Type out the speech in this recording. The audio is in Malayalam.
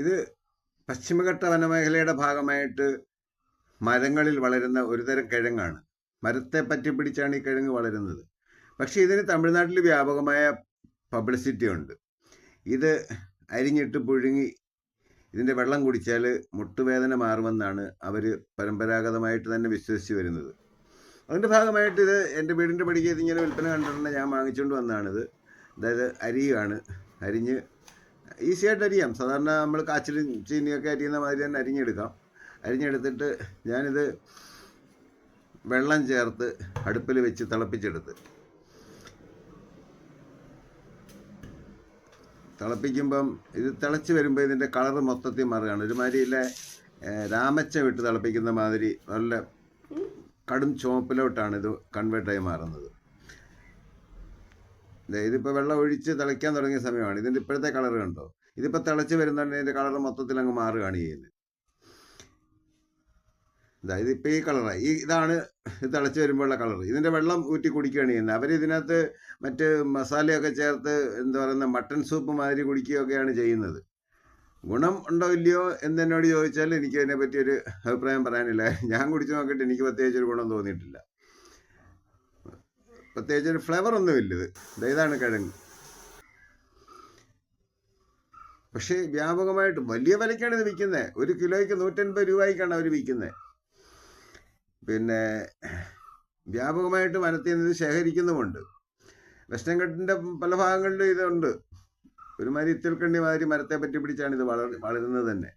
ഇത് പശ്ചിമഘട്ട വനമേഖലയുടെ ഭാഗമായിട്ട് മരങ്ങളിൽ വളരുന്ന ഒരുതരം കിഴങ്ങാണ്. മരത്തെ പറ്റി പിടിച്ചാണ് ഈ കിഴങ്ങ് വളരുന്നത്. പക്ഷേ ഇതിന് തമിഴ്നാട്ടിൽ വ്യാപകമായ പബ്ലിസിറ്റി ഉണ്ട്. ഇത് അരിഞ്ഞിട്ട് പുഴുങ്ങി ഇതിന്റെ വെള്ളം കുടിച്ചാൽ മുട്ടുവേദന മാറുമെന്നാണ് അവർ പരമ്പരാഗതമായിട്ട് തന്നെ വിശ്വസിച്ച് വരുന്നത്. അതിന്റെ ഭാഗമായിട്ട് ഇത് എന്റെ വീടിന്റെ പടിക്ക് ഇതിങ്ങനെ വിൽപ്പന കണ്ടിട്ടുണ്ട് ഞാൻ വാങ്ങിച്ചുകൊണ്ട് വന്നതാണിത്. അതായത് അരിയാണ് അരിഞ്ഞ് ഈസി ആയിട്ട് അരിയാം സാധാരണ നമ്മൾ കാച്ചിലും ചീനിയൊക്കെ അരിയുന്ന മാതിരി തന്നെ അരിഞ്ഞെടുക്കാം. അരിഞ്ഞെടുത്തിട്ട് ഞാനിത് വെള്ളം ചേർത്ത് അടുപ്പിൽ വെച്ച് തിളപ്പിച്ചെടുത്ത്. തിളപ്പിക്കുമ്പം ഇത് തിളച്ച് വരുമ്പോൾ ഇതിന്റെ കളറ് മൊത്തത്തിൽ മാറുകയാണ്. ഒരുമാതിരി ഇല്ല രാമച്ച വിട്ട് തിളപ്പിക്കുന്ന മാതിരി നല്ല കടും ചുവപ്പിലോട്ടാണ് ഇത് കൺവേർട്ടായി മാറുന്നത്. ഇതിപ്പോൾ വെള്ളം ഒഴിച്ച് തിളയ്ക്കാൻ തുടങ്ങിയ സമയമാണ്. ഇതിന്റെ ഇപ്പോഴത്തെ കളർ കണ്ടോ? ഇതിപ്പോൾ തിളച്ച് വരുന്നുണ്ട് ഇതിന്റെ കളർ മൊത്തത്തിൽ അങ്ങ് മാറുകയാണ് ചെയ്യുന്നത് അതായത് ഇതിപ്പോൾ ഈ കളറായി ഈ ഇതാണ് ഇത് തിളച്ച് വരുമ്പോഴുള്ള കളർ ഇതിന്റെ വെള്ളം ഊറ്റി കുടിക്കുകയാണ് ചെയ്യുന്നത്. അവർ ഇതിനകത്ത് മറ്റ് മസാലയൊക്കെ ചേർത്ത് എന്താ പറയുന്ന മട്ടൺ സൂപ്പ് മാതിരി കുടിക്കുകയൊക്കെയാണ് ചെയ്യുന്നത്. ഗുണം ഉണ്ടോ ഇല്ലയോ എന്ന് എന്നോട് ചോദിച്ചാൽ എനിക്ക് അതിനെപ്പറ്റി ഒരു അഭിപ്രായം പറയാനില്ല. ഞാൻ കുടിച്ച് നോക്കിയിട്ട് എനിക്ക് പ്രത്യേകിച്ച് ഒരു ഗുണം തോന്നിയിട്ടില്ല. പ്രത്യേകിച്ച് ഒരു ഫ്ലേവർ ഒന്നുമില്ല ഇത്. ഇതാണ് കിഴങ്ങ്. പക്ഷേ വ്യാപകമായിട്ട് വലിയ വിലയ്ക്കാണ് ഇത് വിൽക്കുന്നത് ഒരു കിലോയ്ക്ക് നൂറ്റൻപത് രൂപയ്ക്കാണ് അവർ വിൽക്കുന്നത് പിന്നെ വ്യാപകമായിട്ട് വനത്തിൽ നിന്ന് ശേഖരിക്കുന്നുമുണ്ട്. വെസ്റ്റേൺ ഘട്ടിന്റെ പല ഭാഗങ്ങളിലും ഇതുണ്ട്. ഒരുമാതിരി ഇത്തിൽക്കണ്ണി മാതിരി മരത്തെ പറ്റി പിടിച്ചാണ് ഇത് വളർ വളരുന്നത് തന്നെ.